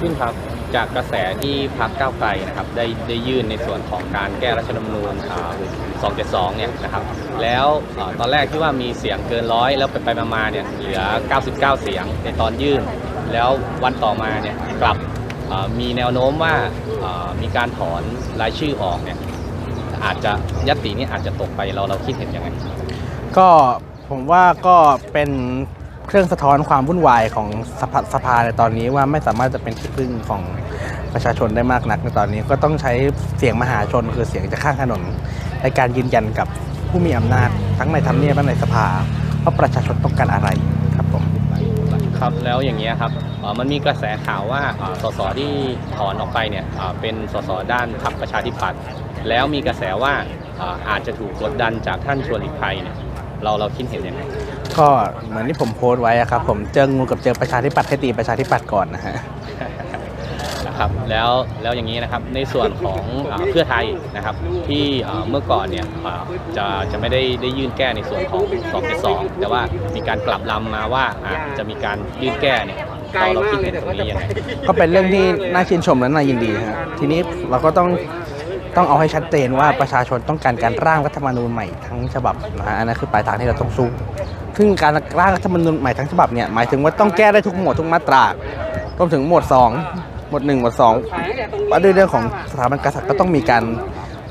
ขึ้นครับ จากกระแสที่พรรคก้าวไกลนะครับได้ได้ยื่นในส่วนของการแก้รัฐธรรมนูญอ่า272 เนี่ยนะครับ แล้วอตอนแรกที่ว่ามีเสียงเกินร้อยแล้วไปไปๆมาเนี่ยเหลือ 99 เสียงในตอนยื่น แล้ววันต่อมาเนี่ยกลับมีแนวโน้มว่าอ่ามีการถอนรายชื่อออกเนี่ยอาจจะยัตตินี้อาจจะตกไปเราเราคิดเห็นยังไงก็ผมว่าก็เป็น เครื่องสะท้อนความวุ่นวายของสภาสภาในตอนนี้ว่าไม่สามารถจะเป็นที่พึ่งของประชาชนได้มากนักในตอนนี้ก็ต้องใช้เสียงมหาชนคือเสียงจากข้างถนน ในการยืนยันกับผู้มีอำนาจ ทั้งในทำเนียบและในสภาว่าประชาชนต้องการอะไรครับผมครับแล้วอย่างเงี้ยครับมันมีกระแสข่าวว่าสสที่ถอนออกไปเนี่ยเป็นสสด้านพรรคประชาธิปัตย์แล้วมีกระแสว่าเอ่ออาจจะถูกกดดันจากท่านชวนหลีกภัยเนี่ยเราเราคิดเห็นยังไง ก็เหมือนที่ผมโพสต์ไว้อะครับ ผมเจองูกับเจอประชาธิปัตย์ให้ตีประชาธิปัตย์ก่อนนะฮะ นะครับแล้วแล้วอย่างนี้นะครับในส่วนของเอ่อเพื่อไทยนะครับที่เอ่อเมื่อก่อนเนี่ยเอ่อจะจะไม่ได้ได้ยื่นแก้ในส่วนของ272แต่ว่ามีการกลับลำมาว่าอาจจะมีการยื่นแก้เนี่ยเราเราคิดเห็นตรงนี้ยังไง ก็เป็นเรื่องที่น่าชื่นชมและน่ายินดีฮะทีนี้เราก็ต้อง ต้องเอาให้ชัดเจนว่าประชาชนต้องการการร่างรัฐธรรมนูญใหม่ทั้งฉบับนะฮะอันนั้นคือปลายทางที่เราต้องสู้ซึ่งการร่างรัฐธรรมนูญใหม่ทั้งฉบับเนี่ยหมายถึงว่าต้องแก้ได้ทุกหมวดทุกมาตรารวมถึงหมวดสองหมวดหนึ่งหมวดสองว่าด้วยเรื่องของสถาบันกษัตริย์ก็ต้องมีการ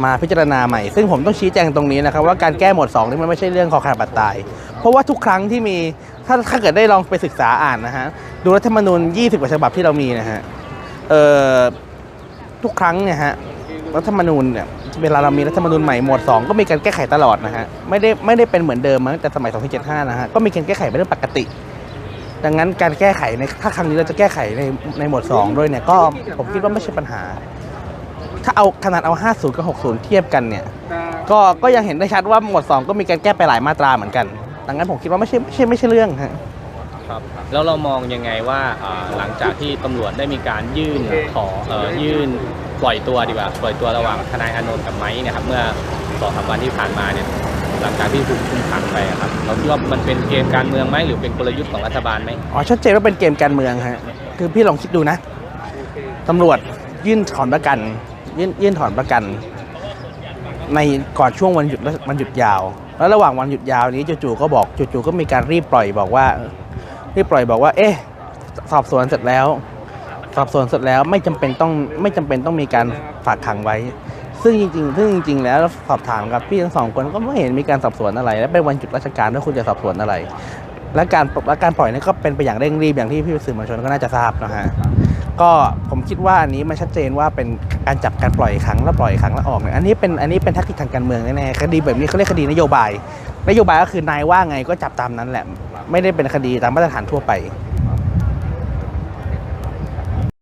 มาพิจารณาใหม่ ซึ่งผมต้องชี้แจงตรงนี้นะครับว่าการแก้หมวดสองนี่มันไม่ใช่เรื่องคอขาดบาดตาย เพราะว่าทุกครั้งที่มีถ้าถ้าเกิดได้ลองไปศึกษาอ่านนะฮะดูรัฐธรรมนูญ 20 กว่าฉบับที่เรามีนะฮะเอ่อทุกครั้งเนี่ยฮะ รัฐธรรมนูญเนี่ยเวลาเรามีรัฐธรรมนูญใหม่หมวด 2 ก็มีการแก้ไขตลอดนะฮะไม่ได้ไม่ได้เป็นเหมือนเดิมมาตั้งแต่สมัย2575 นะฮะก็มีการแก้ไขเป็นเรื่องปกติ ดังนั้นการแก้ไขในถ้าครั้งนี้เราจะแก้ไขในในหมวด 2 ด้วยเนี่ยก็ผมคิดว่าไม่ใช่ปัญหา ถ้าเอาขนาดเอา 50 กับ 60 เทียบกันเนี่ยก็ก็ยังเห็นได้ชัดว่าหมวด 2 ก็มีการแก้ไปหลายมาตราเหมือนกัน ดังนั้นผมคิดว่าไม่ใช่ไม่ใช่ไม่ใช่เรื่องฮะ ครับแล้วเรามองยังไงว่าอ่าหลังจากที่ตำรวจได้มีการยื่นขอเอ่อยื่น ปล่อยตัวดีกว่า ปล่อยตัวระหว่างทนายอานนท์กับไม้เนี่ยครับเมื่อสองสามวันที่ผ่านมาเนี่ยหลังจากที่ถูกคุมขังไปครับเราคิดว่ามันเป็นเกมการเมืองไหมหรือเป็นกลยุทธ์ของรัฐบาลไหมอ๋อชัดเจนว่าเป็นเกมการเมืองฮะคือพี่ลองคิดดูนะตำรวจยื่นถอนประกัน ยื่นยื่นถอนประกัน ในก่อนช่วงวันหยุดวันหยุดยาว แล้วระหว่างวันหยุดยาวนี้จู่ๆก็บอกจู่ๆก็มีการรีบปล่อยบอกว่ารีบปล่อยบอกว่า เอ๊ะ สอบสวนเสร็จแล้ว สอบสวนเสร็จแล้วไม่จำเป็นต้องไม่จำเป็นต้องมีการฝากขังไว้ ซึ่งจริงๆซึ่งจริง ๆ แล้วสอบถามกับพี่ทั้งสองคนก็ไม่เห็นมีการสอบสวนอะไร และเป็นวันหยุดราชการด้วยคุณจะสอบสวนอะไร และการและการปล่อยนี่ก็เป็นไปอย่างเร่งรีบอย่างที่พี่สื่อมวลชนก็น่าจะทราบนะฮะก็ผมคิดว่าอันนี้มันชัดเจนว่าเป็นการจับการปล่อยครั้งแล้วปล่อยครั้งแล้วออกเนี่ยอันนี้เป็นอันนี้เป็นแทคติกทางการเมืองแน่ๆคดีแบบนี้เขาเรียกคดีนโยบาย นโยบายก็คือนายว่าไงก็จับตามนั้นแหละ ไม่ได้เป็นคดีตามมาตรฐานทั่วไป